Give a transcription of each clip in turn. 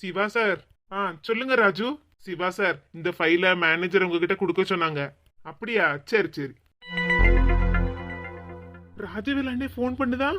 Siva sir. ஆ சொல்லுங்க Raju. Siva sir இந்த ஃபைல மேனேஜர் உங்ககிட்ட கொடுக்க சொன்னாங்க. அப்படியா? சரி சரி. ராஜவேல் அண்ணே ஃபோன் பண்ணுதா?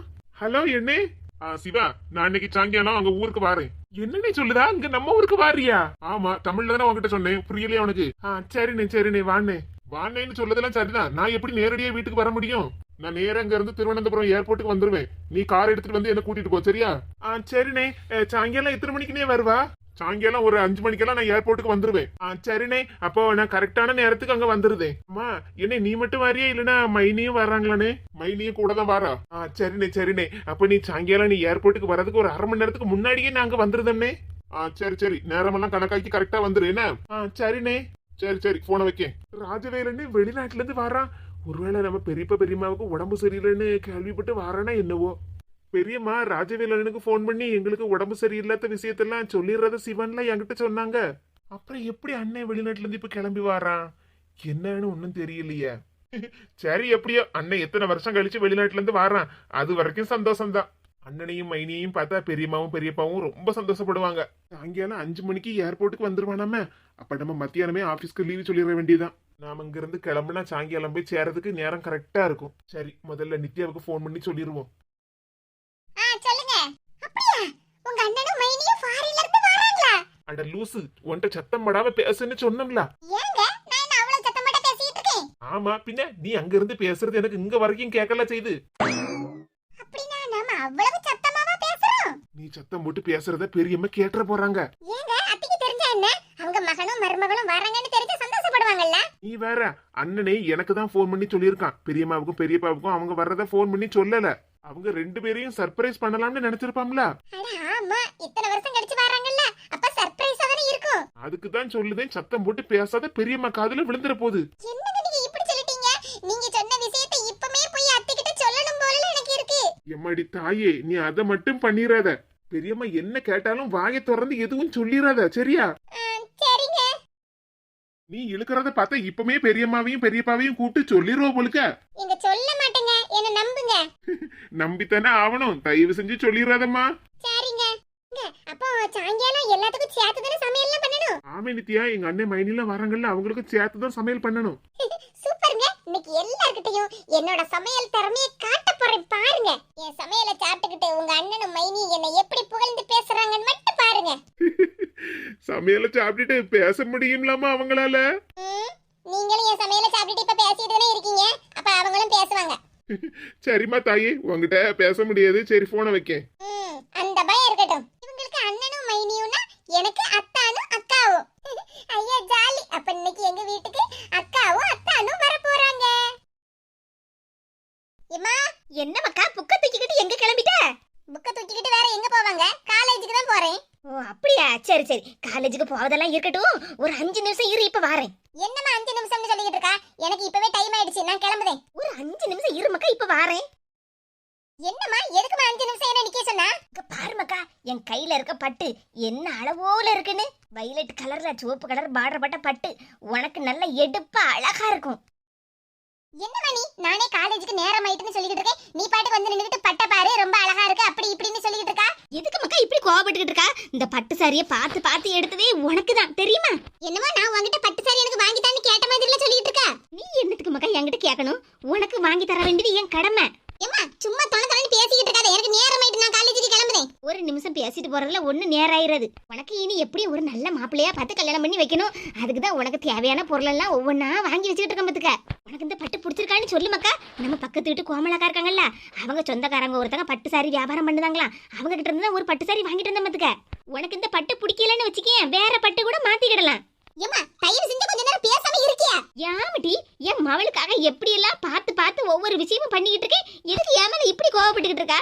ஹலோ என்னே? ஆ சிவா நான் இன்னைக்கு சாயங்காலம் அங்க ஊருக்கு வாரேன். என்னன்னே சொல்லுதா? இங்க நம்ம ஊருக்கு வாரியா? ஆமா தமிழ்ல தானே உங்ககிட்ட சொன்னேன். புரியலையா உனக்கு? ஆ சரிண்ணே சரிண்ணே வாண்ணே. வாண்ணேன்னு சொல்லதெல்லாம் சரிதான். நான் எப்படி நேரடியா வீட்டுக்கு வர முடியும்? நான் நேரா அங்க இருந்து திருவனந்தபுரம் ஏர்போர்ட்டுக்கு வந்துருவேன். நீ கார் எடுத்துட்டு வந்து என்ன கூட்டிட்டு போ சரியா? ஆ சரிண்ணே. சாயங்காலம் எத்தனை மணிக்குனே வருவா? சாயங்காலம் ஒரு அஞ்சு மணிக்கெல்லாம் நான் ஏர்போர்ட்டுக்கு வந்துருவேன். ஆ சரிண்ணே. அப்போ நான் கரெக்டான நேரத்துக்கு அங்க வந்துருதேன் அம்மா என்ன நீ மட்டும் வரியா? இல்லனா மைனியும் வர்றாங்களானே மைனியும் கூட தான் வாரா. ஆ சரிண்ணே சரிண்ணே. அப்ப நீ சாயங்காலம் நீ ஏர்போர்ட்டுக்கு வர்றதுக்கு ஒரு அரை மணி நேரத்துக்கு முன்னாடியே நான் அங்க வந்துருதேன்னே ஆ சரி சரி. நேரமெல்லாம் கணக்காக்கி கரெக்டா வந்துரு. என்ன? ஆ சரிண்ணே. சரி சரி போனை வைக்கேன் ராஜவேலன்னு வெளிநாட்டுல இருந்து வாரான். ஒருவேளை நம்ம பெரியப்பா பெரியம்மாவுக்கு உடம்பு சரியில்லைன்னு கேள்விப்பட்டு வரானா என்னவோ. பெரியம்மா ராஜவேலனுக்கு ஃபோன் பண்ணி எங்களுக்கு உடம்பு சரியில்லாத விஷயத்தெல்லாம் சொல்லிடுறத சிவன்ல என்கிட்ட சொன்னாங்க. அப்புறம் எப்படி அண்ணன் வெளிநாட்டுல இருந்து இப்ப கிளம்பி வாரான்? என்னன்னு ஒன்னும் தெரியலையே. சரி எப்படியோ அண்ணன் எத்தனை வருஷம் கழிச்சு வெளிநாட்டுல இருந்து வாரான். அது வரைக்கும் சந்தோஷம் தான் அண்ணனையும் மைனியையும் பார்த்தா பெரியம்மாவும் பெரியப்பாவும் ரொம்ப சந்தோஷப்படுவாங்க. சாயங்காலம் அஞ்சு மணிக்கு ஏர்போர்ட்டுக்கு வந்துருவானாம. அப்ப நம்ம மத்தியானமே ஆபீஸ்க்கு லீவு சொல்லிட வேண்டியதுதான். நாம இங்க இருந்து கிளம்புனா சாயங்காலம் போய் சேரதுக்கு நேரம் கரெக்டா இருக்கும். சரி முதல்ல நித்யாவுக்கு ஃபோன் பண்ணி சொல்லிடுவோம் அட லூசு உன்கிட்ட சத்தம் படாம பேசுன்னு சொன்னோம்ல ஆமா பின்ன நீ அங்க இருந்து பேசுறது எனக்கு இங்க வரைக்கும் கேட்கல செய்து. அவ்வளவு சத்தமாவா பேசுறோம்? நீ சத்தம் போட்டு பேசுறத பெரியம்மா கேட்டுற போறாங்க. ஏங்க அத்தைக்கு தெரிஞ்சா என்ன? அவங்க மகனும் மருமகளும் வராங்கன்னு தெரிஞ்சா சந்தோஷப்படுவாங்கல்ல? நீ வேற அண்ணனே எனக்கு தான் ஃபோன் பண்ணி சொல்லியிருக்கான். பெரியம்மாவுக்கும் பெரியப்பாவுக்கும் அவங்க வர்றத ஃபோன் பண்ணி சொல்லல. அவங்க ரெண்டு பேரையும் சர்ப்ரைஸ் பண்ணலாம்னு நினைச்சிருப்பாம்ல ஆமா. இத்தனை வருஷம் கழிச்சு வராங்கல்ல அப்ப சர்ப்ரைஸா தானே இருக்கும். அதுக்கு தான் சொல்லுதேன் சத்தம் போட்டு பேசாத பெரியம்மா காதுல விழுந்துற போகுது எம்மாடி தாயே நீ அதை மட்டும் பண்ணிராத பெரியம்மா என்ன கேட்டாலும் வாயை திறந்து எதுவும் சொல்லிராத சரியா? சரிங்க. நீ இழுக்கிறத பார்த்தா இப்பமே பெரியம்மாவையும் பெரியப்பாவையும் கூப்பிட்டு சொல்லிருவ போலுக்க. நீங்க சொல்ல மாட்டேங்க என்ன நம்புங்க. நம்பித்தானே ஆவணும் தயவு செஞ்சு சொல்லிடாதம்மா சரிங்க. இங்க, அப்போ சாயங்காலம் எல்லாத்துக்கும் சேர்த்து தானே சமையல்லாம் பண்ணணும்? ஆமே நித்யா எங்க அண்ணன் மைனிலாம் வராங்கல்ல அவங்களுக்கு சேர்த்து தான் சமையல் பண்ணணும். இன்னைக்கு எல்லார்கிட்டயும் என்னோட சமையல் திறமையை காட்ட போறேன் பாருங்க. என் சமையலை சாப்பிட்டுக்கிட்டு உங்க அண்ணனும் மைனி என்னை எப்படி புகழ்ந்து பேசுறாங்கன்னு மட்டும் பாருங்க. சமையலை சாப்பிட்டுட்டு பேச முடியும்லாமா அவங்களால? நீங்களும் என் சமையலை சாப்பிட்டுட்டு இப்ப பேசிட்டு தானே இருக்கீங்க? அப்ப அவங்களும் பேசுவாங்க. சரிம்மா தாயே உங்ககிட்ட பேச முடியாது. சரி போனை வைக்கேன். ம், அந்த பயம் இருக்கட்டும். இவங்களுக்கு அண்ணனும் மைனியும்னா எனக்கு அத்தானும் அக்காவும். ஐயா ஜாலி. அப்ப இன்னைக்கு எங்க வீட்டுக்கு அக்காவும் அத்தானும் வர போறாங்க. எம்மா என்ன மக்கா புக்க தூக்கிக்கிட்டு எங்க கிளம்பிட்ட? புக்க தூக்கிக்கிட்டு வேற எங்க போவாங்க? காலேஜுக்கு தான் போறேன். ஓ அப்படியா? சரி சரி. காலேஜுக்கு போவதெல்லாம் இருக்கட்டும். ஒரு அஞ்சு நிமிஷம் இரு இப்ப வாரேன். என்னம்மா அஞ்சு நிமிஷம்னு சொல்லிக்கிட்டு இருக்கா? எனக்கு இப்பவே டைம் ஆயிடுச்சு. நான் கிளம்புறேன் ஒரு அஞ்சு நிமிஷம் இரு மக்கா இப்ப வாரேன். என்னம்மா எதுக்குமா அஞ்சு நிமிஷம் என்ன நிக்க சொன்னா? இங்க பாரு மக்கா என் கையில இருக்க பட்டு என்ன அளவோல இருக்குன்னு? வைலட் கலர்ல சிவப்பு கலர் பார்டர் பட்ட பட்டு உனக்கு நல்ல எடுப்பா அழகா இருக்கும். என்னம்மா நீ? நானே காலேஜுக்கு நேரம் ஆயிட்டுன்னு சொல்லிக்கிட்டு இருக்கேன். நீ பாட்டுக்கு வந்து நின்றுட்டு பட்ட பாரு ரொம்ப அழகா இருக்கு அப்படி இப்படின்னு சொல்லிக்கிட்டு இருக்கா? எதுக்கு மக்கா இப்படி கோவப்பட்டுக்கிட்டு இருக்கா? இந்த பட்டு சாரியை பார்த்து பார்த்து எடுத்ததே உனக்கு தான் தெரியுமா? என்னமோ நான் உங்ககிட்ட பட்டு சாரி எனக்கு வாங்கி தான்னு கேட்ட மாதிரில சொல்லிட்டு இருக்கா? நீ என்னத்துக்கு மக்கா என்கிட்ட கேட்கணும்? உனக்கு வாங்கி தர வேண்டியது என் கடமை. ஏம்மா சும்மா தொலை தொலை பேசிக்கிட்டு இருக்காத. எனக்கு நேரமாயிட்டு நான் காலேஜுக்கு கிளம்புறேன். ஒரு நிமிஷம் பேசிட்டு போறதுல ஒண்ணு நேராயிராது. உனக்கு இனி எப்படியும் ஒரு நல்ல மாப்பிள்ளையா பார்த்து கல்யாணம் பண்ணி வைக்கணும். அதுக்கு தான் உனக்கு தேவையான பொருள் எல்லாம் ஒவ்வொன்றா வாங்கி வச்சுக்கிட்டு இருக்க பத்துக்க. உனக்கு இந்த பட்டு பிடிச்சிருக்கான்னு சொல்லு மக்கா. நம்ம பக்கத்து வீட்டு கோமலாக்கா இருக்காங்கல்ல அவங்க சொந்தக்காரங்க ஒருத்தங்க பட்டு சாரி வியாபாரம் பண்ணுதாங்களாம். அவங்க கிட்ட இருந்து ஒரு பட்டு சாரி வாங்கிட்டு வந்த பத்துக்க. உனக்கு இந்த பட்டு பிடிக்கலன்னு வச்சுக்கேன் வேற பட்டு கூட மாத்திக்கிடலாம். ஏம்மா தயவு செஞ்சு கொஞ்ச நேரம் பேசாம இருக்கியா? யாமட்டி என் மவளுக்காக எப்படி எல்லாம் பார்த்து பார்த்து ஒவ்வொரு விஷயமும் பண்ணிக்கிட்டு இருக்கேன் எதுக்கு ஏன் மேல இப்படி கோவப்பட்டுக்கிட்டு இருக்கா?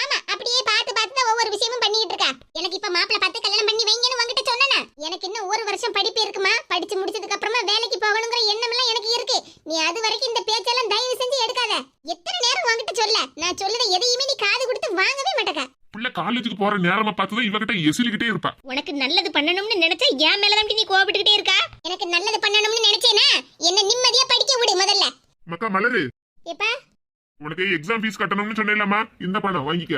ஆமா அப்படியே பார்த்து பார்த்து தான் ஒவ்வொரு விஷயமும் பண்ணிக்கிட்டு இருக்கா. எனக்கு இப்ப மாப்பிளை பார்த்து கல்யாணம் பண்ணி வைங்கன்னு உங்ககிட்ட சொன்னேனா? எனக்கு இன்னும் ஒரு வருஷம் படிப்பு இருக்குமா? படிச்சு முடிச்சதுக்கு அப்புறமா வேலைக்கு போகணுங்கிற எண்ணம் எல்லாம் எனக்கு இருக்கு. நீ அது வரைக்கும் இந்த பேச்செல்லாம் தயவு செஞ்சு எடுக்காத. எத்தனை நேரம் உங்ககிட்ட சொல்ல? நான் சொல்லுத எதையுமே நீ காது கொடுத்து வாங்கவே மாட்டேக்க. பிள்ளை காலேஜுக்கு போற நேரமா பார்த்துதான் இவகிட்ட எசிலிக்கிட்டே இருப்பா. எனக்கு நல்லது பண்ணணும்னு நினைச்சா ஏன் மேல நீ கோவப்பட்டுக்கிட்டே இருக்கா? எனக்கு நல்லது பண்ணணும்னு நினைச்சேனா? என்ன நிம்மதியா படிக்க விடு முதல்ல. மக்கா மலரு. ஏப்பா உனக்கு எக்ஸாம் ஃபீஸ் கட்டணும்னு சொன்னேன்லம்மா. இந்த பணம் வாங்கிக்க.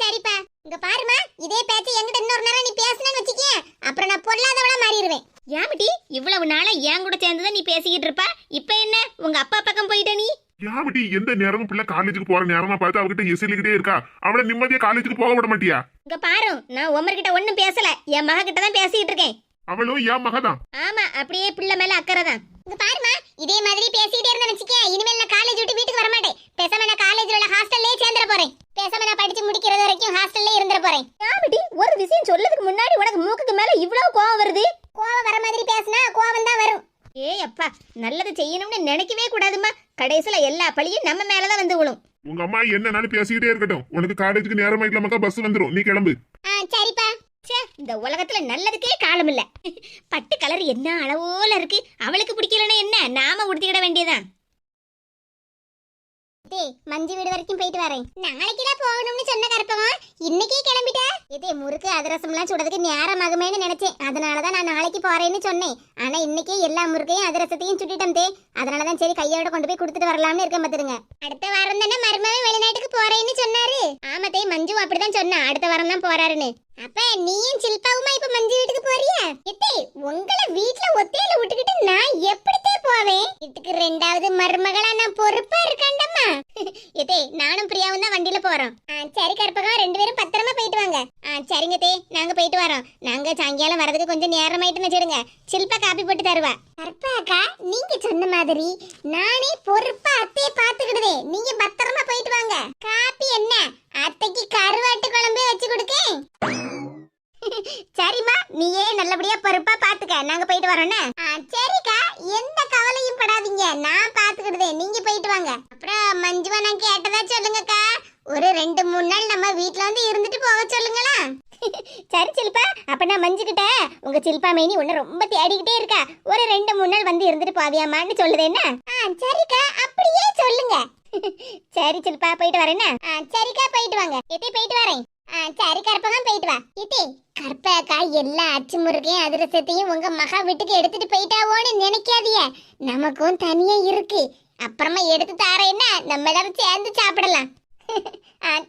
சரிப்பா. இங்க பாருமா இதே பேச்சு என்கிட்ட இன்னொரு நேரம் நீ பேசுனேன்னு வச்சுக்கிய அப்புறம் நான் பொல்லாதவளா மாறிடுவேன். ஏமட்டி இவ்வளவு நாளா என் கூட சேர்ந்து நீ பேசிக்கிட்டு இருப்பா? இப்ப என்ன? உங்க அப்பா பக்கம் போயிட்ட நீ? யாவட்டி எந்த நேரமும் பிள்ளை காலேஜுக்கு போற நேரமா பார்த்து அவகிட்ட எசிலிக்கிட்டே இருக்கா? அவளை நிம்மதியா காலேஜுக்கு போக விட மாட்டியா? இங்க பாரு நான் உமர் கிட்ட ஒண்ணும் பேசல. என் மக கிட்ட தான் பேசிட்டு இருக்கேன். அவளும் என் மகதான்? ஆமா அப்படியே பிள்ளை மேல அக்கறை தான். இங்க பாருமா இதே மாதிரி பேசிட்டே இருந்தா வச்சுக்க இனிமேல் நான் காலேஜ் விட்டு வீட்டுக்கு வர மாட்டேன் பேசாம நான் காலேஜ்ல உள்ள ஹாஸ்டல்லே சேர்ந்துட போறேன். பேசாம நான் படிச்சு முடிக்கிறது வரைக்கும் ஹாஸ்டல்லே இருந்துட போறேன். ஆமாடி ஒரு விஷயம் சொல்லதுக்கு முன்னாடி உனக்கு மூக்குக்கு மேல இவ்வளவு கோவம் வருது? கோவம் வர மாதிரி பேசினா கோவம் தான் வரும். ஏய் அப்பா நல்லது செய்யணும்னு நினைக்கவே கூடாதும்மா. கடைசியில எல்லா பழியும் நம்ம மேலதான் வந்து விழும். உங்க அம்மா என்னனாலும் பேசிக்கிட்டே இருக்கட்டும். உனக்கு காலேஜுக்கு நேரம் ஆயிக்கலாமக்கா பஸ் வந்துரும். நீ கிளம்பு. ஆ சரிப்பா. ச்சே இந்த உலகத்துல நல்லதுக்கே காலம் இல்ல பட்டு கலர் என்ன அளவோல இருக்கு? அவளுக்கு பிடிக்கலன்னா என்ன? நாம உடுத்திக்கிட வேண்டியதான் டேய் மஞ்சு வீடு வரைக்கும் போயிட்டு வரேன். நாளைக்கு தான் போகணும்னு சொன்ன கருப்பமா இன்னைக்கே கிளம்பிட்ட? இதே முறுக்கு அதிரசம்லாம் சுடுறதுக்கு நேரம் ஆகுமேன்னு நினைச்சேன். அதனால தான் நான் நாளைக்கு போறேன்னு சொன்னேன். ஆனா இன்னைக்கே எல்லா முறுக்கையும் அதிரசத்தையும் சுட்டிட்டோம் தே. அதனால தான் சரி கையோட கொண்டு போய் கொடுத்துட்டு வரலாம்னு இருக்க பாத்துருங்க அடுத்த வாரம் தானே மருமகன் வெளிநாட்டுக்கு போறேன்னு சொன்னாரு. ஆமா தே மஞ்சு அப்படிதான் சொன்னா. அடுத்த வாரம் தான் போறாருன்னு. அப்ப நீயும் சில்பாவுமா இப்ப மஞ்சு வீட்டுக்கு போறியா? எத்தே உங்களை வீட்டுல ஒத்தையில விட்டுக்கிட்டு நான் எப்படித்தே போவேன்? இதுக்கு ரெண்டாவது மருமகளா நான் பொறுப்பா இருக்கேன்டம்மா. எதே நானும் பிரியாவும் தான் வண்டியில போறோம். சரி கற்பகம் ரெண்டு பேரும் பத்திரமா போயிட்டு வாங்க. சரிங்க தே நாங்க போயிட்டு வரோம். நாங்க சாயங்காலம் வரதுக்கு கொஞ்சம் நேரம் ஆயிட்டுன்னு சில்பா காப்பி போட்டு தருவா. கற்பாக்கா நீங்க சொன்ன மாதிரி நானே பொறுப்பா அத்தையை பாத்துக்கிடுதே நீங்க பத்திரமா போயிட்டு வாங்க. காப்பி என்ன? அத்தைக்கு கருவாட்டு குழம்பே வச்சு கொடுக்கேன். சரிம்மா நீயே நல்லபடியா பொறுப்பா பாத்துக்க. நாங்க போயிட்டு வரோண்ணே ஆ, சரிக்கா. எந்த கவலையும் படாதீங்க. நான் பாத்துக்கிடுதே நீங்க போயிட்டு வாங்க. அப்புறம் மஞ்சுவா நான் கேட்டதா சொல்லுங்கக்கா. ஒரு ரெண்டு மூணு நாள் நம்ம வீட்ல வந்து இருந்துட்டு போக சொல்லுங்களா? சரி சில்பா. அப்ப நான் மஞ்சுக்கிட்ட உங்க சில்பா மேனி உன்ன ரொம்ப தேடிக்கிட்டே இருக்கா. ஒரு ரெண்டு மூணு நாள் வந்து இருந்துட்டு போவியாமான்னு சொல்லுது என்ன? சரிக்கா. அப்படியே சொல்லுங்க. சரி சில்பா போயிட்டு வரேன்னா சரிக்கா போயிட்டு வாங்க. எத்தே போயிட்டு வரேன். சரி கற்பகம் போயிட்டு வா. இத்தி கற்பகா எல்லா அச்சு முறுக்கையும் அதிரசத்தையும் உங்க மகா வீட்டுக்கு எடுத்துட்டு போயிட்டாவோன்னு நினைக்காதீங்க. நமக்கும் தனியா இருக்கு. அப்புறமா எடுத்து தாரேன்னா நம்ம எல்லாரும் சேர்ந்து சாப்பிடலாம்.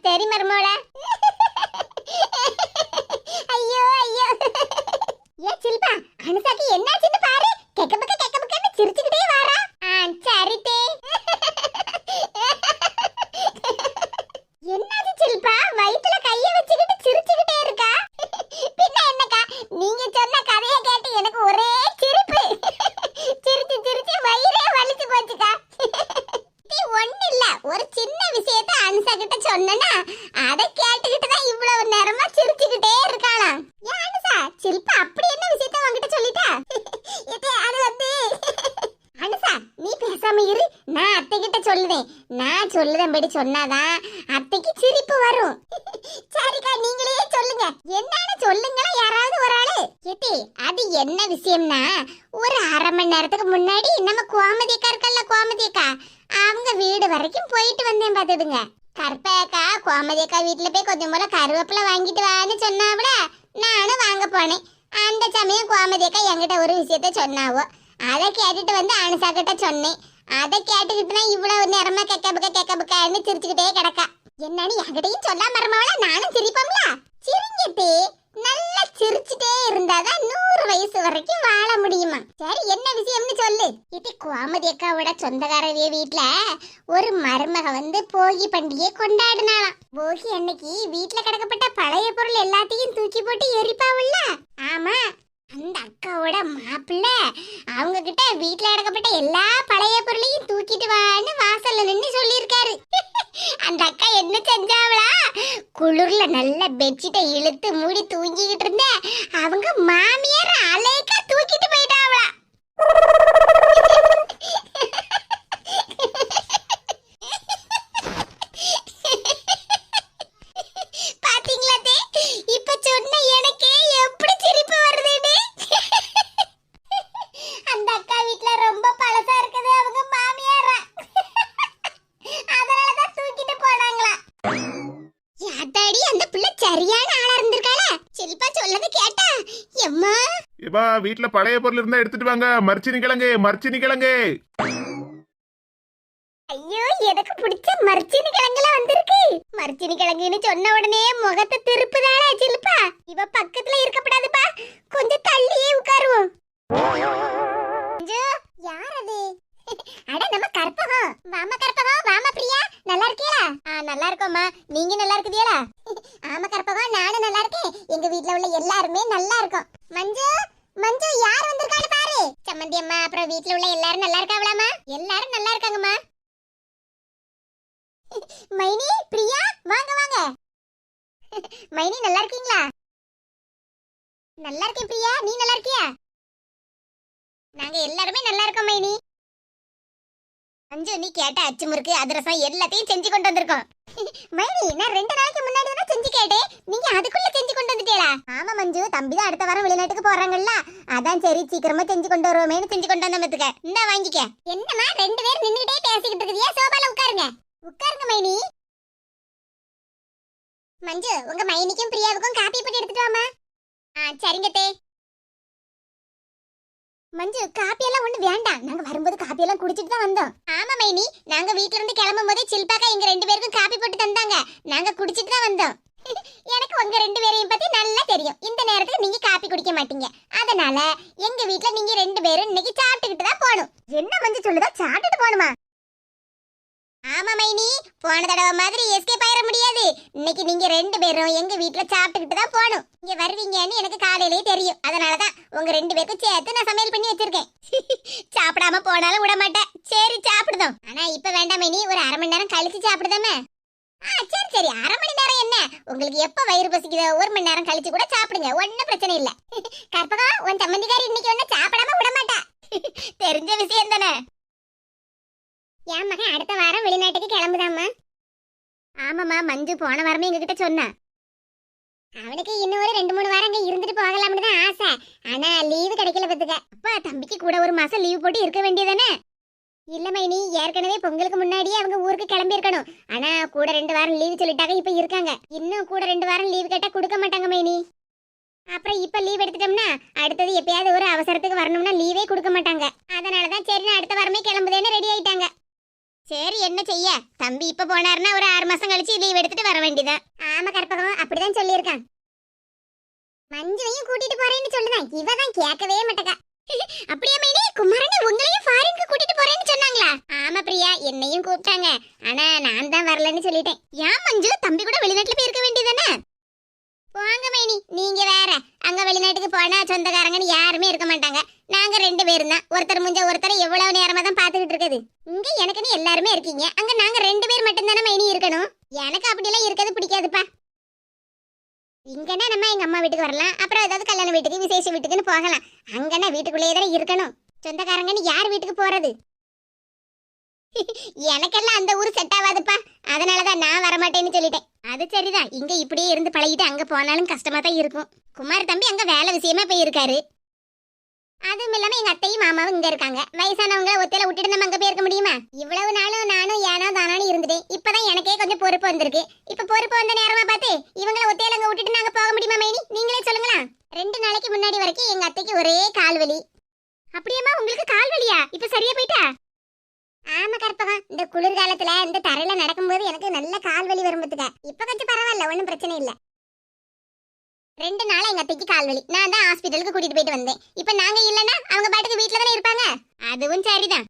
சரி மருமோள ஐயோ ஐயோ. ஏ சில்பா அனுசாக்கு என்னாச்சுன்னு பாரு. கெக்க பக்க கெக்க பக்கன்னு சிரிச்சுக்கிட்டே வாரா. ஆ சரிதே என்னாச்சு சில்பா? வயித்துல கைய வச்சுக்கிட்டு சிரிச்சுக்கிட்டு இருக்கா பின்ன என்னக்கா நீங்க சொன்ன கதைய கேட்டு எனக்கு ஒரே சிரிப்பு சிரிச்சு சிரிச்சு வயிறே வலிச்சு போச்சுக்கா இது ஒண்ணு இல்ல ஒரு சின்ன விஷயத்த அனுசா கிட்ட சொன்னனா அத கேட்டுக்கிட்டு தான் இவ்வளவு நேரமா சிரிச்சுக்கிட்டே இருக்காளாம் ஏன் அனுசா சில்பா அப்படி என்ன விஷயத்த உன்கிட்ட சொல்லிட்டா இது அது வந்து அனுசா நீ பேசாம இரு நான் அத்தை கிட்ட சொல்லுவேன் நான் சொல்லுதபடி சொன்னாதான் அத்தைக்கு சிரிப்பு வரும். சரிக்கா நீங்களே சொல்லுங்க. என்னன்னு சொல்லுங்களா யாராவது ஒரு ஆளு. எத்தி அது என்ன விஷயம்னா ஒரு அரை மணி நேரத்துக்கு முன்னாடி நம்ம கோமதிக்கா இருக்கல்ல கோமதி அக்கா. அவங்க வீடு வரைக்கும் போயிட்டு வந்தேன் பார்த்துடுங்க கற்பையக்கா கோமதி அக்கா வீட்டுல போய் கொஞ்சம் போல கருவேப்பிலை வாங்கிட்டு வான்னு சொன்னாவிட நானும் வாங்க போனேன். அந்த சமயம் கோமதிக்கா என்கிட்ட ஒரு விஷயத்த சொன்னாவோ? அதை கேட்டுட்டு வந்து அனுசாக்கிட்ட சொன்னேன். அதை கேட்டுக்கிட்டுனா இவ்வளவு நேரமா கெக்க புக்க கெக்க புக்கன்னு சிரிச்சுக்கிட்டே கிடக்கா. என்னன்னு என்கிட்டயும் சொல்ல மருமவள நானும் சிரிப்போம்ல? சிரிங்கத்தே நல்லா சிரிச்சுட்டே இருந்தாதான் நூறு வயசு வரைக்கும் வாழ முடியுமா? சரி என்ன விஷயம்னு சொல்லு. இது கோமதி அக்காவோட சொந்தக்காரவிய வீட்டுல ஒரு மருமக வந்து போகி பண்டிகை கொண்டாடினாலாம் போகி அன்னைக்கு வீட்டுல கிடக்கப்பட்ட பழைய பொருள் எல்லாத்தையும் தூக்கி போட்டு எரிப்பாவுல்ல? ஆமா அக்காவோட மாப்பிள்ள. அவங்க கிட்ட வீட்டுல அடக்கப்பட்ட எல்லா பழைய பொருளையும் தூக்கிட்டு வான்னு வாசல்ல நின்னு சொல்லியிருக்காரு. அந்த அக்கா என்ன செஞ்சாவளா? குளிர்ல நல்ல பெட்ஷீட்டை இழுத்து மூடி தூங்கிக்கிட்டு இருந்த அவங்க மாமியார் அலைக்கா தூக்கிட்டு போயிட்டாவளா பாத்தீங்களா தே இப்ப சொன்ன எனக்கே எப்படி சிரிப்பு வருதுன்னு அந்த அக்கா வீட்ல ரொம்ப பழசா இருக்குது அவங்க மாமியாரா அதனாலதான் தூக்கிட்டு போனாங்களா யாத்தாடி அந்த பிள்ளை சரியான ஆளா இருந்திருக்காள. சில்பா சொல்லது கேட்டா எம்மா? ஏப்பா வீட்டுல பழைய பொருள் இருந்தா எடுத்துட்டு வாங்க. மர்ச்சினி கிழங்கு மர்ச்சினி கிழங்கு. ஐயோ எனக்கு பிடிச்ச மர்ச்சினி கிழங்குல வந்திருக்கு? மர்ச்சினி கிழங்குன்னு சொன்ன உடனே முகத்தை திருப்புதாளா சில்பா. இவ பக்கத்துல இருக்கப்படாதுப்பா. கொஞ்சம் தள்ளியே உட்காருவோம். அட நம்ம கற்பகம். வாமா கற்பகம் வாமா பிரியா. நல்லா இருக்கீங்களா ஆ நல்லா இருக்கோம்மா. நீங்க நல்லா இருக்குதீங்களா ஆமா கற்பகம் நானும் நல்லா இருக்கேன். எங்க வீட்ல உள்ள எல்லாருமே நல்லா இருக்கோம். மஞ்சு மஞ்சு யார் வந்திருக்கான்னு பாரு. சம்மந்தி அம்மா அப்புறம் வீட்ல உள்ள எல்லாரும் நல்லா இருக்காங்களாமா எல்லாரும் நல்லா இருக்காங்கம்மா. மைனி பிரியா வாங்க வாங்க. மைனி நல்லா இருக்கீங்களா? நல்லா இருக்கேன் பிரியா. நீ நல்லா இருக்கியா? நாங்க எல்லாருமே நல்லா இருக்கோம் மைனி. அஞ்சு நீ கேட்ட அச்சு முறுக்கு அதிரசம் எல்லாத்தையும் செஞ்சு கொண்டு வந்திருக்கோம். மைனி நான் ரெண்டு நாளைக்கு முன்னாடி செஞ்சு கேட்டேன். நீங்க அதுக்குள்ள செஞ்சு கொண்டு வந்துட்டீங்களா? ஆமா மஞ்சு தம்பி தான் அடுத்த வாரம் வெளிநாட்டுக்கு போறாங்கல்ல. அதான் சரி சீக்கிரமா செஞ்சு கொண்டு வருவோமேனு செஞ்சு கொண்டு வந்த மத்துக்க இந்த வாங்கிக்க. என்னம்மா ரெண்டு பேரும் நின்னுட்டே பேசிக்கிட்டு இருக்குதியா சோபால உட்காருங்க. உட்காருங்க மைனி மஞ்சு உங்க மைனிக்கும் பிரியாவுக்கும் காப்பி போட்டு எடுத்துட்டு வாமா ஆ சரிங்க தே. மஞ்சு காப்பி எல்லாம் ஒண்ணு வேண்டாம். நாங்க வரும்போது காப்பி எல்லாம் குடிச்சிட்டு தான் வந்தோம். ஆமா மைனி. நாங்க வீட்ல இருந்து கிளம்பும் போதே சில்பாக்கா எங்க ரெண்டு பேருக்கும் காப்பி போட்டு தந்தாங்க. நாங்க குடிச்சிட்டு தான் வந்தோம். எனக்கு உங்க ரெண்டு பேரையும் பத்தி நல்லா தெரியும். இந்த நேரத்துக்கு நீங்க காப்பி குடிக்க மாட்டீங்க. அதனால எங்க வீட்ல நீங்க ரெண்டு பேரும் இன்னைக்கு சாப்பிட்டுக்கிட்டு தான் போகணும். என்ன மஞ்சு சொல்லுதா சாப்பிட்டுட்டு போகணுமா? ஆமா மைனி. போன தடவை மாதிரி எஸ்கேப் ஆயிட முடியாது. இன்னைக்கு நீங்க ரெண்டு பேரும் எங்க வீட்ல சாப்பிட்டுக்கிட்டு தான் போகணும். இங்க வருவீங்கன்னு எனக்கு காலையிலேயே தெரியும். அதனாலதான் உங்க ரெண்டு பேருக்கும் சேர்த்து நான் சமையல் பண்ணி வச்சிருக்கேன். சாப்பிடாம போனாலும் விட மாட்டேன். சரி சாப்பிடுதோம். ஆனா இப்ப வேண்டாம் மைனி. ஒரு அரை மணி நேரம் கழிச்சு சாப்பிடுதாமே. ஆ சரி சரி. அரை மணி நேரம் என்ன? உங்களுக்கு எப்ப வயிறு பசிக்குதோ ஒரு மணி நேரம் கழிச்சு கூட சாப்பிடுங்க. ஒன்னும் பிரச்சனை இல்ல. கற்பகம் உன் சம்மந்திக்காரி இன்னைக்கு ஒன்னும் சாப்பிடாம விட மாட்டா. தெரிஞ்ச விஷயம் தானே. என் மகன் அடுத்த வாரம் வெளிநாட்டுக்கு கிளம்புதாம்மா. ஆமாம்மா மஞ்சு போன வாரமே எங்ககிட்ட சொன்னா. அவனுக்கு இன்னும் ஒரு ரெண்டு மூணு வாரம் அங்க இருந்துட்டு போகலாம்னு தான் ஆசை. ஆனா லீவு கிடைக்கல பத்துக்க அப்பா தம்பிக்கு கூட ஒரு மாசம் லீவு போட்டு இருக்க வேண்டியதானே? இல்ல மைனி ஏற்கனவே பொங்கலுக்கு முன்னாடியே அவங்க ஊருக்கு கிளம்பி இருக்கணும் ஆனா கூட ரெண்டு வாரம் லீவு சொல்லிட்டாங்க இப்ப இருக்காங்க. இன்னும் கூட ரெண்டு வாரம் லீவு கேட்டா கொடுக்க மாட்டாங்க மைனி. அப்புறம் இப்ப லீவ் எடுத்துட்டோம்னா அடுத்தது எப்பயாவது ஒரு அவசரத்துக்கு வரணும்னா லீவே கொடுக்க மாட்டாங்க. அதனாலதான் சரி நான் அடுத்த வாரமே கிளம்புதேன்னு ரெடி என்ன செய்ய? தம்பி இப்ப போனாருன்னா ஒரு ஆறு மாசம் கழிச்சு லீவ் எடுத்துட்டு வர வேண்டியதான் ஆமா கற்பகம் அப்படிதான் சொல்லியிருக்கான். மஞ்சுவையும் கூட்டிட்டு போறேன்னு சொல்லுதான். இவ தான் கேட்கவே மாட்டக்கா. அப்படியே மைனி? குமாரனே உங்களையும் ஃபாரினுக்கு கூட்டிட்டு போறேன்னு சொன்னாங்களா? ஆமா பிரியா என்னையும் கூப்பிட்டாங்க. ஆனா நான் தான் வரலன்னு சொல்லிட்டேன். ஏன் மஞ்சு? தம்பி கூட வெளிநாட்டுல போயிருக்க வேண்டியதானே? போங்க மைனி நீங்க வேற. அங்க வெளிநாட்டுக்கு போனா சொந்தக்காரங்கன்னு யாருமே இருக்க மாட்டாங்க. நாங்க ரெண்டு பேரும் தான். ஒருத்தர் முஞ்ச ஒருத்தர் எவ்வளவு நேரமா தான் பாத்துக்கிட்டு இருக்குது. இங்க எனக்குன்னு எல்லாருமே இருக்கீங்க. அங்க நாங்க ரெண்டு பேர் மட்டும் தானே மைனி இருக்கணும். எனக்கு அப்படிலாம் இருக்கிறது பிடிக்காதுப்பா. இங்கன்னா நம்ம எங்க அம்மா வீட்டுக்கு வரலாம். அப்புறம் ஏதாவது கல்யாண வீட்டுக்கு விசேஷ வீட்டுக்குன்னு போகலாம். அங்கன்னா வீட்டுக்குள்ளேயே தானே இருக்கணும். சொந்தக்காரங்கன்னு யார் வீட்டுக்கு போறது? எனக்கெல்லாம் அந்த ஊர் செட் ஆகாதுப்பா. அதனால தான் நான் வரமாட்டேன்னு சொல்லிட்டேன். அது சரிதான். இங்க இப்படியே இருந்து பழகிட்டு அங்க போனாலும் கஷ்டமா தான் இருக்கும். குமார் தம்பி அங்க வேலை விஷயமா போயிருக்காரு. அதுவும் இல்லாம எங்க அத்தையும் மாமாவும் இங்க இருக்காங்க. வயசானவங்கள ஒத்தையில விட்டுட்டு நம்ம அங்க போயிருக்க முடியுமா? இவ்வளவு நாளும் நானும் ஏனோ தானோன்னு இருந்துட்டேன். இப்பதான் எனக்கே கொஞ்சம் பொறுப்பு வந்திருக்கு. இப்ப பொறுப்பு வந்த நேரமா பார்த்து இவங்கள ஒத்தையில அங்க விட்டுட்டு நாங்க போக முடியுமா மைனி? நீங்களே சொல்லுங்களா? ரெண்டு நாளைக்கு முன்னாடி வரைக்கும் எங்க அத்தைக்கு ஒரே கால் வலி. அப்படியேம்மா உங்களுக்கு கால் வலியா? இப்ப சரியா போயிட்டா? ஆமா கற்பகம். இந்த குளிர்காலத்துல இந்த தரையில நடக்கும்போது எனக்கு நல்ல கால் வலி வரும்பத்துக்க இப்ப கொஞ்சம் பரவாயில்ல ஒண்ணும் பிரச்சனை இல்ல. ரெண்டு நாளா எங்க அத்தைக்கு கால் வலி. நான் தான் ஹாஸ்பிட்டலுக்கு கூட்டிட்டு போயிட்டு வந்தேன். இப்ப நாங்க இல்லைன்னா அவங்க பாட்டுக்கு வீட்டுல தானே இருப்பாங்க? அதுவும் சரிதான்.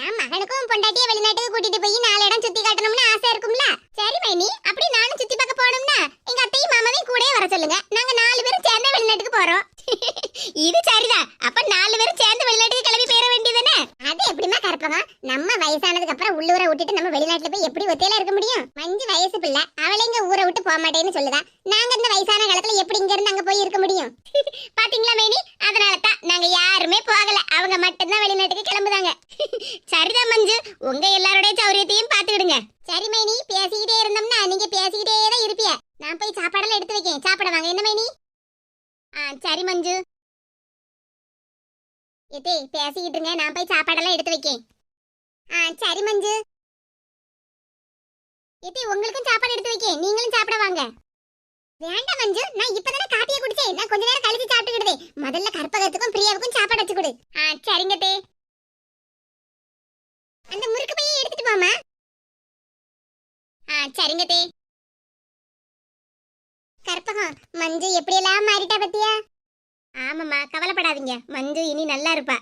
என் மகனுக்கும் பொண்டாட்டிய வெளிநாட்டுக்கு கூட்டிட்டு போய் நாலு இடம் சுத்தி காட்டணும்னு ஆசை இருக்கும்ல? சரி மைனி. அப்படி நானும் சுத்தி பார்க்க போகணும்னா எங்க அத்தையும் மாமாவையும் கூடயே வர சொல்லுங்க. நாங்க நாலு பேரும் சேர்ந்து வெளிநாட்டுக்கு போறோம். இது சரிதான். அப்ப நாலு பேரும் சேர்ந்து வெளிநாட்டுக்கு கிளம்பி போயிட வேண்டியதுதானே? அது எப்படிமா கற்பகம் நம்ம வயசானதுக்கு அப்புறம் உள்ளூரை விட்டுட்டு நம்ம வெளிநாட்டுல போய் எப்படி ஒத்தையில இருக்க முடியும்? மஞ்சு வயசு பிள்ளை. அவளை இங்க ஊரை விட்டு போக மாட்டேன்னு சொல்லுதா. நாங்க இந்த வயசான காலத்துல எப்படி இங்க இருந்து அங்க போய் இருக்க முடியும்? பாத்தீங்களா மேனி? அதனால தான் நாங்க யாருமே போகல. அவங்க மட்டும்தான் வெளிநாட்டுக்கு கிளம்புதாங்க. சரிதான் மஞ்சு. உங்க எல்லாருடைய சௌரியத்தையும் பாத்துக்கிடுங்க சரி மைனி பேசிக்கிட்டே இருந்தோம்னா நீங்க பேசிக்கிட்டே தான் இருப்பிய. நான் போய் சாப்பாடெல்லாம் எடுத்து வைக்கேன். சாப்பிட வாங்க. என்ன மைனி? ஆ சரி மஞ்சு. எத்தே பேசிக்கிட்டு இருங்க. நான் போய் சாப்பாடெல்லாம் எடுத்து வைக்கேன். ஆ சரி மஞ்சு. எத்தே உங்களுக்கும் சாப்பாடு எடுத்து வைக்கேன். நீங்களும் சாப்பிட வாங்க. வேண்டாம் மஞ்சு. நான் இப்பதானே காப்பியை குடிச்சேன். நான் கொஞ்ச நேரம் கழிச்சு சாப்பிட்டுக்கிடுதே. முதல்ல கற்பகத்துக்கும் பிரியாவுக்கும் சாப்பாடு வச்சு கொடு. ஆ சரிங்க தே அந்த முறுக்கு பையை எடுத்துட்டு போமா ஆ சரிங்க தே. கற்பகம் மஞ்சு எப்படியெல்லாம் மாறிட்டா பத்தியா? ஆமாம்மா கவலைப்படாதீங்க. மஞ்சு இனி நல்லா இருப்பா.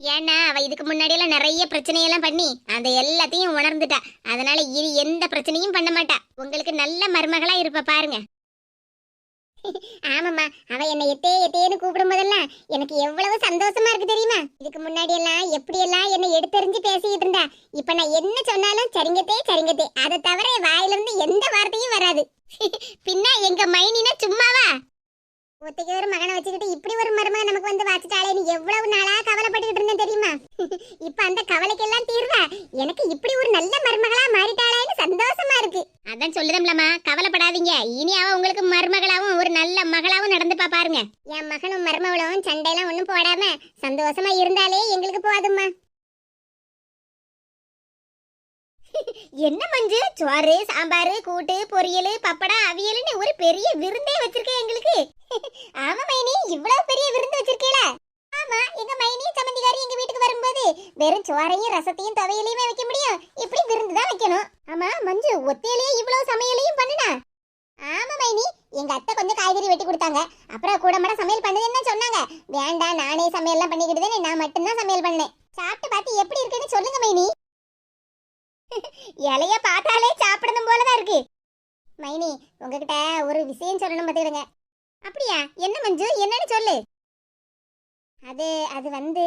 ஏன்னா அவ இதுக்கு முன்னாடி எல்லாம் நிறைய பிரச்சனையெல்லாம் பண்ணி அந்த எல்லாத்தையும் உணர்ந்துட்டா. அதனால இனி எந்த பிரச்சனையும் பண்ண மாட்டா. உங்களுக்கு நல்ல மருமகளா இருப்ப பாருங்க. ஆமாம்மா அவ என்னை எத்தே எத்தேன்னு கூப்பிடும் போதெல்லாம் எனக்கு எவ்வளவு சந்தோஷமா இருக்கு தெரியுமா? இதுக்கு முன்னாடி எல்லாம் எப்படி எல்லாம் என்னை எடுத்தெறிஞ்சு பேசிக்கிட்டு இருந்தா. இப்ப நான் என்ன சொன்னாலும் சரிங்கத்தே சரிங்கத்தே. அதை தவிர வாயிலிருந்து எந்த வார்த்தையும் வராது. பின்ன எங்க மைனினா சும்மாவா? ஒத்தைக்கு ஒரு மகனை வச்சுக்கிட்டு இப்படி ஒரு மருமகன் நமக்கு வந்து வாச்சிட்டாளேன்னு எவ்வளவு நாளா கவலைப்பட்டுக்கிட்டு இருந்தேன் தெரியுமா? இப்ப அந்த கவலைக்கெல்லாம் தீர்வா? எனக்கு இப்படி ஒரு நல்ல மருமகளா மாறிட்டாளேன்னு சந்தோஷமா இருக்கு. அதான் சொல்லுதம்லம்மா கவலைப்படாதீங்க. இனி அவ உங்களுக்கு மருமகளாவும் ஒரு நல்ல மகளாவும் நடந்துப்பா பாருங்க. என் மகனும் மருமகளும் சண்டையெல்லாம் ஒண்ணும் போடாம சந்தோஷமா இருந்தாலே எங்களுக்கு போதும்மா. என்ன மஞ்சு சோறு சாம்பார் கூட்டு பொரியல் பப்படம் அவியல்னு ஒரு பெரிய விருந்தே வச்சிருக்கேன் எங்களுக்கு. ஆமா மைனி இவ்வளவு பெரிய விருந்து வச்சிருக்கீல. ஆமா எங்க மைனி சம்மந்திகாரி எங்க வீட்டுக்கு வரும்போது வெறும் சோறையும் ரசத்தையும் துவையலையுமே வைக்க முடியும். இப்படி விருந்து தான் வைக்கணும். ஆமா மஞ்சு ஒத்தையிலேயே இவ்வளவு சமையலையும் பண்ணுனா? ஆமா மைனி எங்க அத்தை கொஞ்சம் காய்கறி வெட்டி கொடுத்தாங்க. அப்புறம் கூட மட சமையல் பண்ணுதுன்னு சொன்னாங்க. வேண்டாம் நானே சமையல்லாம் பண்ணிக்கிட்டுதேன்னு நான் மட்டும்தான் சமையல் பண்ணேன். சாப்பிட்டு பார்த்து எப்படி இருக்குன்னு சொல்லுங்க மைனி. இலைய பார்த்தாலே சாப்பிடணும் போலதான் இருக்கு. மைனி உங்ககிட்ட ஒரு விஷயம் சொல்லணும் பார்த்துக்கிடுங்க. அப்படியா? என்ன மஞ்சு? என்னன்னு சொல்லு. அது அது வந்து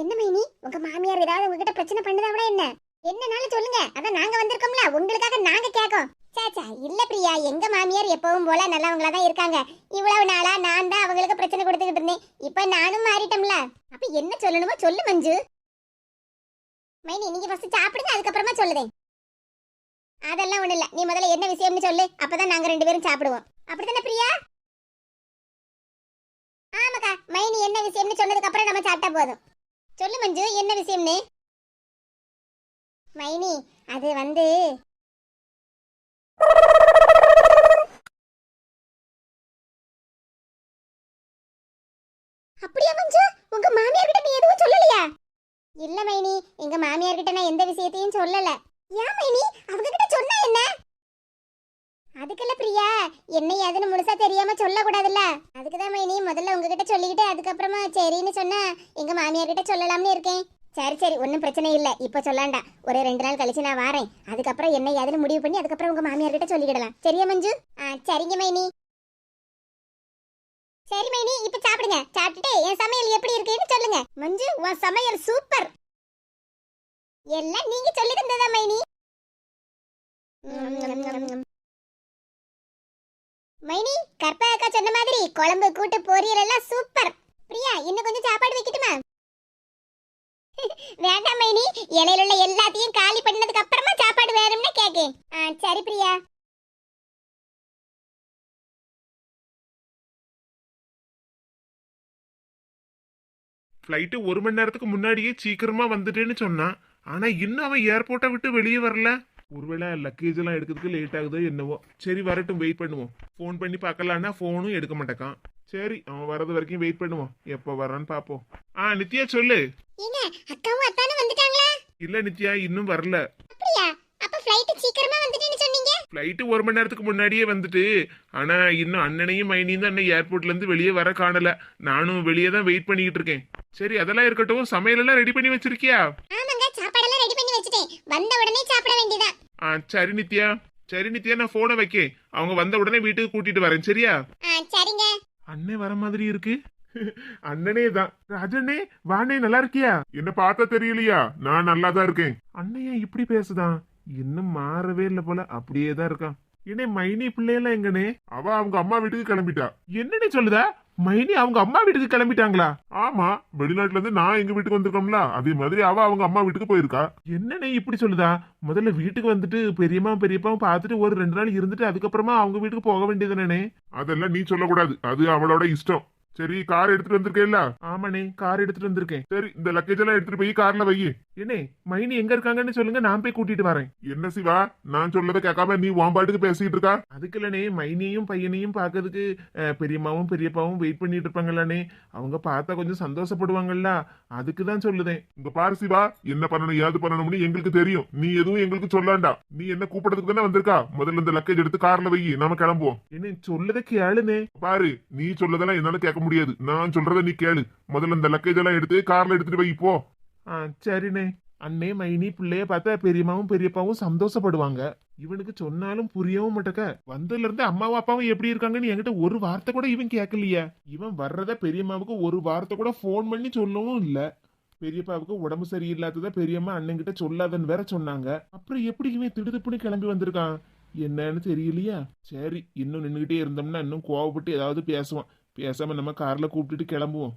என்ன மைனி? உங்க மாமியார் ஏதாவது உங்ககிட்ட பிரச்சனை பண்ணுதாவிட என்ன? என்னனாலும் சொல்லுங்க. அதான் நாங்க வந்திருக்கோம்ல. உங்களுக்காக நாங்க கேட்கோம் சாச்சா இல்ல பிரியா. எங்க மாமியார் எப்பவும் போல நல்லவங்களா தான் இருக்காங்க. இவ்வளவு நாளா நான் தான் அவங்களுக்கு பிரச்சனை கொடுத்துக்கிட்டு இருந்தேன். இப்ப நானும் மாறிட்டோம்ல. அப்ப என்ன சொல்லணுமோ சொல்லு மஞ்சு. மைனி நீங்க ஃபர்ஸ்ட் சாப்பிடுங்க அதுக்கப்புறமா சொல்லுதேன். அதெல்லாம் ஒண்ணு இல்ல. நீ முதல்ல என்ன விஷயம்னு சொல்லு. அப்பதான் நாங்க ரெண்டு பேரும் சாப்பிடுவோம். அப்படித்தானே பிரியா? ஆமாக்கா மைனி என்ன விஷயம்னு சொன்னதுக்கு அப்புறம் நம்ம சாப்பிட்டா போதும். சொல்லு மஞ்சு என்ன விஷயம்னு? மைனி அது வந்து அப்படியா மஞ்சு? உங்க மாமியார் கிட்ட நீ எதுவும் சொல்லலையா இல்ல மைனி எங்க மாமியார் கிட்ட நான் எந்த விஷயத்தையும் சொல்லல. ஏன் மைனி? அவங்க கிட்ட சொன்னா என்ன? அதுக்கல்ல பிரியா என்ன ஏதுன்னு முழுசா தெரியாம சொல்ல கூடாதுல்ல அதுக்குதான் மைனி முதல்ல உங்ககிட்ட சொல்லிக்கிட்டு அதுக்கப்புறமா சரின்னு சொன்னா எங்க மாமியார் கிட்ட சொல்லலாம்னு இருக்கேன். சரி சரி ஒன்றும் பிரச்சனை இல்லை. இப்போ சொல்லாண்டா. ஒரு ரெண்டு நாள் கழிச்சு நான் வரேன். அதுக்கப்புறம் என்ன ஏதுன்னு முடிவு பண்ணி அதுக்கப்புறம் உங்க மாமியார் கிட்ட சொல்லிக்கிடலாம். சரியா மஞ்சு? ஆ சரிங்க மைனி. சரி மைனி இப்ப சாப்பிடுங்க. சாப்பிட்டுட்டு என் சமையல் எப்படி இருக்குன்னு சொல்லுங்க. மஞ்சு உன் சமையல் சூப்பர். எல்லாம் நீங்க சொல்லி தந்ததா மைனி மைனி கற்பா அக்கா சொன்ன மாதிரி குழம்பு கூட்டு பொரியல் எல்லாம் சூப்பர். பிரியா இன்னும் கொஞ்சம் சாப்பாடு வைக்கட்டுமா? வேண்டாம் மைனி. இலையில உள்ள எல்லாத்தையும் காலி பண்ணதுக்கு அப்புறமா சாப்பாடு வேணும்னு கேக்கு ஆ சரி பிரியா. ஃப்ளைட்டு ஒரு மணி நேரத்துக்கு முன்னாடியே சீக்கிரமா வந்துட்டேன்னு சொன்னான் ஆனா இன்னும் அவன் ஏர்போர்ட்டை விட்டு வெளியே வரல. ஒருவேளை லக்கேஜ் எல்லாம் எடுக்கிறதுக்கு லேட் ஆகுதோ என்னவோ. சரி வரட்டும் வெயிட் பண்ணுவோம். ஃபோன் பண்ணி பார்க்கலான்னா ஃபோனும் எடுக்க மாட்டேக்கான். சரி அவன் வர்றது வரைக்கும் வெயிட் பண்ணுவோம். எப்போ வரான்னு பார்ப்போம். ஆ நித்யா சொல்லு. இல்ல நித்யா இன்னும் வரல. அப்படியா? அப்ப ஃப்ளைட் சீக்கிரமா ஃப்ளைட்டு ஒரு மணி நேரத்துக்கு முன்னாடியே வந்துட்டு ஆனா இன்னும் அண்ணனையும் மைனியும் தான் இன்னும் ஏர்போர்ட்ல இருந்து வெளியே வர காணல. நானும் வெளியே தான் வெயிட் பண்ணிக்கிட்டு இருக்கேன். சரி அதெல்லாம் இருக்கட்டும். சமையல் எல்லாம் ரெடி பண்ணி வச்சிருக்கியா? ஆமாங்க சாப்பாடெல்லாம் ரெடி பண்ணி வச்சுட்டேன். வந்த உடனே சாப்பிட வேண்டியதான் ஆ சரி நித்யா. சரி நித்யா நான் போனை வைக்கேன். அவங்க வந்த உடனே வீட்டுக்கு கூட்டிட்டு வரேன். சரியா? சரிங்க. அண்ணே வர மாதிரி இருக்கு. அண்ணனே தான். ராஜண்ணே வாண்ணே நல்லா இருக்கியா? என்ன பார்த்தா தெரியலையா? நான் நல்லா தான் இருக்கேன் அண்ணையா இப்படி பேசுதான்? இன்னும் மாறவே இல்ல போல அப்படியே தான் இருக்கான் என்னே மைனி பிள்ளையெல்லாம் எங்கனே? அவ அவங்க அம்மா வீட்டுக்கு கிளம்பிட்டா. என்னன்னு சொல்லுதா? மைனி அவங்க அம்மா வீட்டுக்கு கிளம்பிட்டாங்களா? ஆமா வெளிநாட்டுல இருந்து நான் எங்க வீட்டுக்கு வந்திருக்கோம்ல அதே மாதிரி அவ அவங்க அம்மா வீட்டுக்கு போயிருக்கா. என்னண்ணே இப்படி சொல்லுதா? முதல்ல வீட்டுக்கு வந்துட்டு பெரியம்மா பெரியப்பாவும் பார்த்துட்டு ஒரு ரெண்டு நாள் இருந்துட்டு அதுக்கப்புறமா அவங்க வீட்டுக்கு போக வேண்டியதுனே அதெல்லாம் நீ சொல்லக்கூடாது. அது அவளோட இஷ்டம். சரி கார் எடுத்துட்டு வந்திருக்கேல்ல ஆமாண்ணே கார் எடுத்துட்டு வந்திருக்கேன். சரி இந்த லக்கேஜ் எல்லாம் எடுத்துட்டு போய் கார்ல வை. என்னே மைனி எங்க இருக்காங்கன்னு சொல்லுங்க நான் போய் கூட்டிட்டு வரேன். என்ன சிவா நான் சொல்லதை கேட்காம நீ உன் பாட்டுக்கு பேசிக்கிட்டு இருக்கா? அதுக்கு இல்லனே மைனியையும் பையனையும் பார்க்கறதுக்கு அஹ், பெரியம்மாவும் பெரியப்பாவும் வெயிட் பண்ணிட்டு இருப்பாங்கல்லனே அவங்க பார்த்தா கொஞ்சம் சந்தோஷப்படுவாங்கல்ல அதுக்கு தான் சொல்லுதேன். இங்க பாரு சிவா என்ன பண்ணணும் ஏது பண்ணணும்னு எங்களுக்கு தெரியும். நீ எதுவும் எங்களுக்கு சொல்லாண்டா. நீ என்ன கூப்பிடறதுக்கு தானே வந்திருக்கா? முதல்ல இந்த லக்கேஜ் எடுத்து கார்ல வை நாம கிளம்புவோம். என்ன சொல்லதை கேளுனே பாரு நீ சொல்லதெல்லாம் என்னால கேட்க முடியாது. நான் சொல்றத நீ கேளு. முதல்ல இந்த லக்கேஜ் எல்லாம் எடுத்து கார்ல எடுத்துட்டு போய் போ. ஆ சரிண்ணே. அண்ணே மைனி பிள்ளைய பார்த்தா பெரியம்மாவும் பெரியப்பாவும் சந்தோஷப்படுவாங்க. இவனுக்கு சொன்னாலும் புரியவும் மாட்டக்க. வந்ததுல இருந்து அம்மாவும் அப்பாவும் எப்படி இருக்காங்கன்னு என்கிட்ட ஒரு வார்த்தை கூட இவன் கேட்கலையே. இவன் வர்றத பெரியம்மாவுக்கு ஒரு வார்த்தை கூட ஃபோன் பண்ணி சொல்லவும் இல்ல. பெரியப்பாவுக்கு உடம்பு சரியில்லாதத பெரியம்மா அண்ணன்கிட்ட சொல்லாதன்னு வேற சொன்னாங்க. அப்புறம் எப்படி இவன் திடுதுப்புன்னு கிளம்பி வந்திருக்கான்? என்னன்னு தெரியலையா. சரி இன்னும் நின்றுகிட்டே இருந்தோம்னா இன்னும் கோவப்பட்டு ஏதாவது பேசுவான். பேசாம நம்ம காரில் கூப்பிட்டுட்டு கிளம்புவோம்.